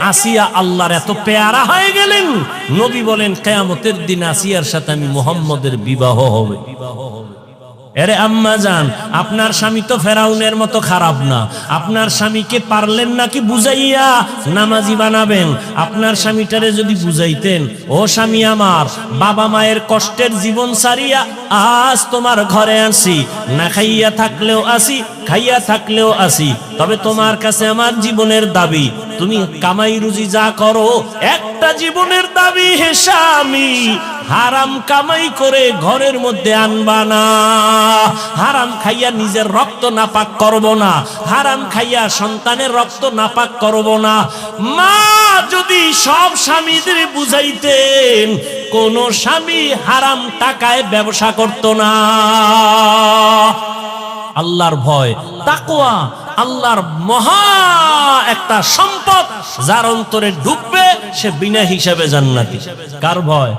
আসিয়া আল্লাহর এত পেয়ারা হয়ে গেলেন। নবী বলেন, কেয়ামতের দিন আসিয়ার সাথে আমি মোহাম্মদের বিবাহ হবে। এরে আম্মা যান আপনার স্বামী তো ফেরাউনের মতো খারাপ না। আপনার স্বামীকে পারলেন নাকি বুঝাইয়া নামাজি বানাবেন? আপনার স্বামীটারে যদি বুঝাইতেন, ও স্বামী আমার, বাবা মায়ের কষ্টের জীবন সারিয়া আজ তোমার ঘরে আসি। না খাইয়া থাকলেও আসি, খাইয়া থাকলেও আসি। তবে তোমার কাছে আমার জীবনের দাবি, তুমি কামাই রুজি যা করো, একটা জীবনের দাবি হে স্বামী, হারাম কামাই করে ঘরের মধ্যে আনবা না। হারাম খাইয়া নিজের রক্ত নাপাক করব না, হারাম খাইয়া সন্তানের রক্ত নাপাক করব না। মা যদি সব স্বামীদের বুঝাইতেন, কোন স্বামী হারাম টাকায় ব্যবসা করত না। আল্লাহর ভয় তাকোয়া আল্লাহর মহা একটা সম্পদ যার অন্তরে ডুববে, সে বিনা হিসাবে জান্নাতি। কার ভয়?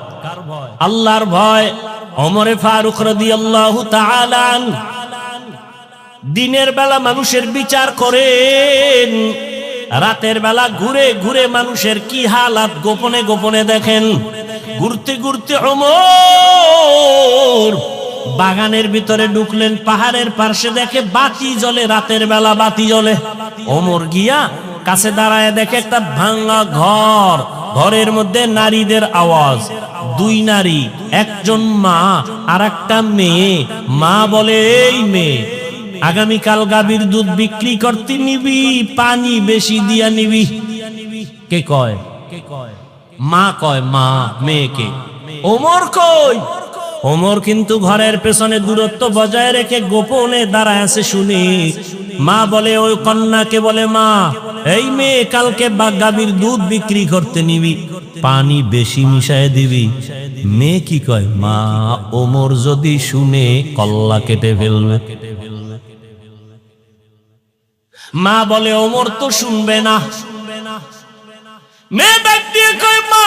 আল্লাহর ভয় অমরে ফারুক রাদিয়াল্লাহু তাআলা আনহু। দিনের বেলা মানুষের বিচার করেন, রাতের বেলা ঘুরে ঘুরে মানুষের কি হালাত গোপনে গোপনে দেখেন। ঘুরতে ঘুরতে অমর বাগানের ভিতরে ঢুকলেন, পাহাড়ের পাশে দেখে বাতি জ্বলে, রাতের বেলা বাতি জ্বলে। অমর গিয়া কাছে দাঁড়ায় দেখে একটা ভাঙা ঘর, ঘরের মধ্যে নারীদের আওয়াজ। দুই নারী, একজন মা আর একটা মেয়ে। মা বলে, এই মেয়ে, আগামীকাল গাভীর দুধ বিক্রি করতে নিবি, পানি বেশি দিয়া নিবি। কে কয়? কয়? মা কয়, মা, মেয়েকে। ওমর কই? ওমর কিন্তু ঘরের পেছনে দূরত্ব বজায় রেখে গোপনে দাঁড়ায় আছে শুনি। মা বলে, ওই কন্যাকে বলে, মা, এই মেয়ে কালকে গাভীর দুধ বিক্রি করতে নিবি, পানি বেশি মিশায় দিবি। মেয়ে কি কয়, মা, ওমর যদি শুনে কল্লা কেটে ফেলবে। মা বলে, ওমর তো শুনবে না। মেয়ে দিয়ে কয়, মা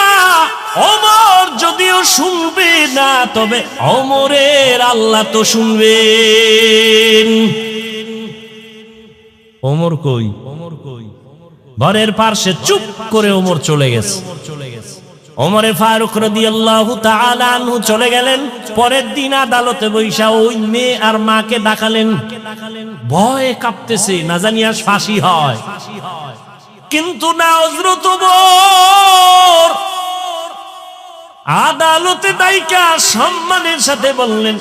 অমর যদিও শুনবে না তবে অমরের আল্লাহ তো শুনবে অমর কই? অমর কই? ঘরের পার্শ্বে চুপ করে ওমর চলে গেছে। ওমরে ফারুক রাদিয়াল্লাহু তাআলা আনহু চলে গেলেন। পরের দিন আদালতে বৈশা ওই মেয়ে আর মাকে ডাকালেন ভয়ে কাঁপতেছে না জানি আজ ফাঁসি হয়। কিন্তু না হযরত ওমর আদালতে দায়িকা সম্মানের সাথে বললেন,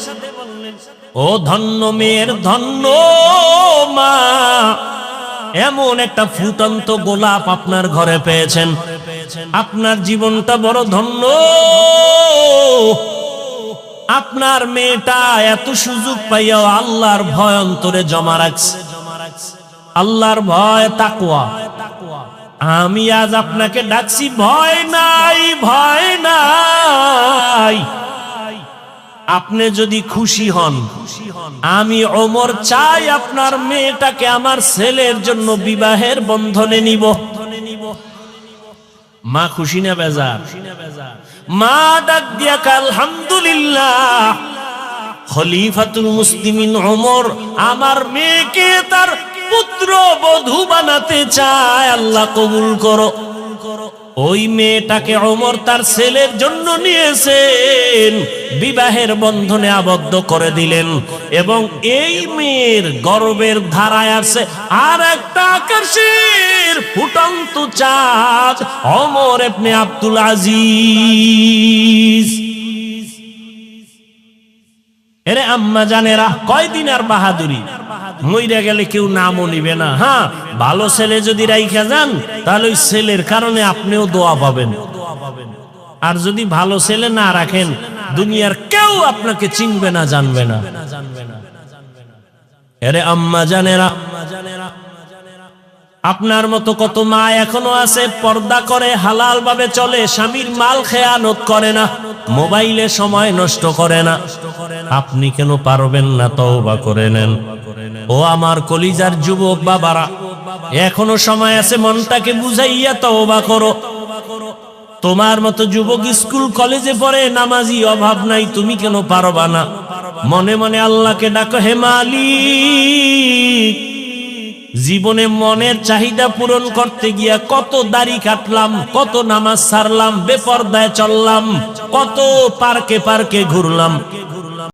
ও ধন্য মেয়ের ধন্য মা, এমন একটা ফুটন্ত গোলাপ আপনার ঘরে পেয়েছেন। আপনার জীবনটা বড় ধন্য। আপনার মেয়েটা এত সুযোগ পাইয়াও আল্লাহর ভয় অন্তরে জমা রাখছে। আল্লাহর ভয় তাকুয়া আমি আজ আপনাকে ডাকছি, ভয় নাই ভয় নাই। আপনি যদি খুশি হন, আমি ওমর চাই আপনার মেয়েটাকে আমার ছেলের জন্য বিবাহের বন্ধনে নিব। মা খুশি না বেজার? মা ডাক দিয়া আলহামদুলিল্লাহ। খলিফাতুল মুসলিমিন ওমর, আমার মেয়েকে তার পুত্র বধূ বানাতে চায়, আল্লাহ কবুল করো। ওই মেয়েটাকে অমর তার ছেলের জন্য নিয়েছেন, বিবাহের বন্ধনে আবদ্ধ করে দিলেন এবং এই মেয়ের গর্বের ধারায় আছে আর একটা আকাশের ফুটন্ত চাঁদ অমর এপনে আব্দুল আজিজ। এরে আম্মা জানেরা, কয়দিন আর বাহাদুরি? মইরা গেলে কেউ নামও নিবে না হ্যাঁ ভালো ছেলে যদি রাইখা যান, তাহলে ওই ছেলের কারণে আপনিও দোয়া পাবেন। আর যদি ভালো ছেলে না রাখেন, দুনিয়ার কেউ আপনাকে চিনবে না, জানবে না। এরে আম্মা জানেরা আপনার মতো কত মা এখনও আছে, পর্দা করে হালাল ভাবে চলে, স্বামীর মাল খেয়ানত করে না, মোবাইলে সময় নষ্ট করে না। আপনি কেন পারবেন না তওবা করে নেন? ও আমার কলিজার যুবক বাবারা, এখনও সময় আছে মনটাকে বুঝাইয়া তওবা করো। তোমার মতো যুবক স্কুল, কলেজে পড়ে নামাজি অভাব নাই, তুমি কেন পারবা না? মনে মনে আল্লাহকে ডাকো, হে মালিক! জীবনে মনের চাহিদা পূরণ করতে গিয়া কত দাড়ি কাটলাম, কত নামাজ সারলাম, বেপর্দায় চললাম, কত পার্কে পার্কে ঘুরলাম।